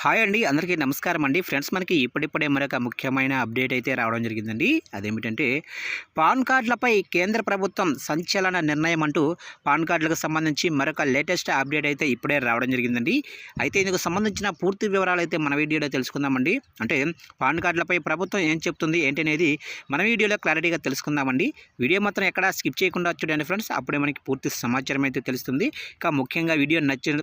Hi అండి అందరికీ నమస్కారం అండి. ఫ్రెండ్స్ మనకి ఇప్పుడిప్పుడే మరొక ముఖ్యమైన అప్డేట్ అయితే రావడం జరిగిందండి. అదేమిటంటే పాన్ కార్డులపై కేంద్ర ప్రభుత్వం సంచలన నిర్ణయం అంటూ పాన్ కార్డులకు సంబంధించి మరొక లేటెస్ట్ అప్డేట్ అయితే ఇప్పుడే రావడం జరిగిందండి. అయితే ఇందుకు సంబంధించిన పూర్తి వివరాలు అయితే మన వీడియోలో తెలుసుకుందామండి. అంటే పాన్ కార్డులపై ప్రభుత్వం ఏం చెప్తుంది ఏంటనేది మన వీడియోలో క్లారిటీగా తెలుసుకుందామండి. వీడియో మాత్రం ఎక్కడ స్కిప్ చేయకుండా చూడండి ఫ్రెండ్స్. అప్పుడే మనకి పూర్తి సమాచారం అయితే తెలుస్తుంది. ఇక ముఖ్యంగా వీడియో నచ్చిన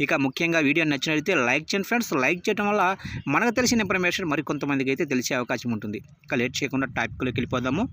ఇక ముఖ్యంగా వీడియో నచ్చినట్లయితే లైక్ చేయండి ఫ్రెండ్స్. లైక్ చేయడం వల్ల మనకు తెలిసిన ఇన్ఫర్మేషన్ మరికొంతమందికి అయితే తెలిసే అవకాశం ఉంటుంది. ఇక లేట్ చేయకుండా టాపిక్లోకి వెళ్ళిపోదాము.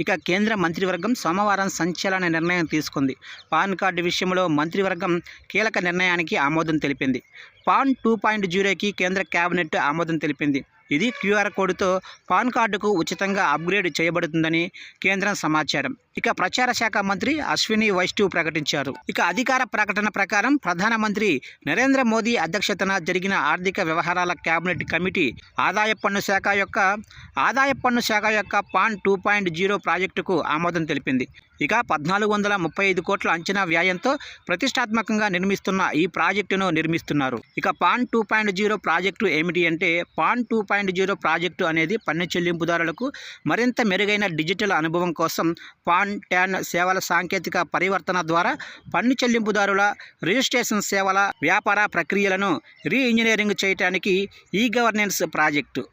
ఇక కేంద్ర మంత్రివర్గం సోమవారం సంచలన నిర్ణయం తీసుకుంది. పాన్ కార్డు విషయంలో మంత్రివర్గం కీలక నిర్ణయానికి ఆమోదం తెలిపింది. పాన్ టూ పాయింట్ జీరోకి కేంద్ర కేబినెట్ ఆమోదం తెలిపింది. ఇది క్యూఆర్ కోడ్తో పాన్ కార్డుకు ఉచితంగా అప్గ్రేడ్ చేయబడుతుందని కేంద్రం సమాచారం. ఇక ప్రచార శాఖ మంత్రి అశ్విని వైష్ణవ్ ప్రకటించారు. ఇక అధికార ప్రకటన ప్రకారం ప్రధానమంత్రి నరేంద్ర మోదీ అధ్యక్షతన జరిగిన ఆర్థిక వ్యవహారాల కేబినెట్ కమిటీ ఆదాయ పన్ను శాఖ యొక్క ఆదాయ పన్ను శాఖ యొక్క పాన్ టూ పాయింట్ జీరో ప్రాజెక్టుకు ఆమోదం తెలిపింది. ఇక పద్నాలుగు వందల ముప్పై ఐదు కోట్ల అంచనా వ్యయంతో ప్రతిష్టాత్మకంగా నిర్మిస్తున్న ఈ ప్రాజెక్టును నిర్మిస్తున్నారు. ఇక PAN two point zero project ఏమిటి అంటే PAN two point zero project అనేది పన్ను చెల్లింపుదారులకు మరింత మెరుగైన డిజిటల్ అనుభవం కోసం పాన్ ట్యాన్ సేవల సాంకేతిక పరివర్తన ద్వారా పన్ను చెల్లింపుదారుల రిజిస్ట్రేషన్ సేవల వ్యాపార ప్రక్రియలను రీ ఇంజనీరింగ్ చేయడానికి ఈ గవర్నెన్స్ ప్రాజెక్టు.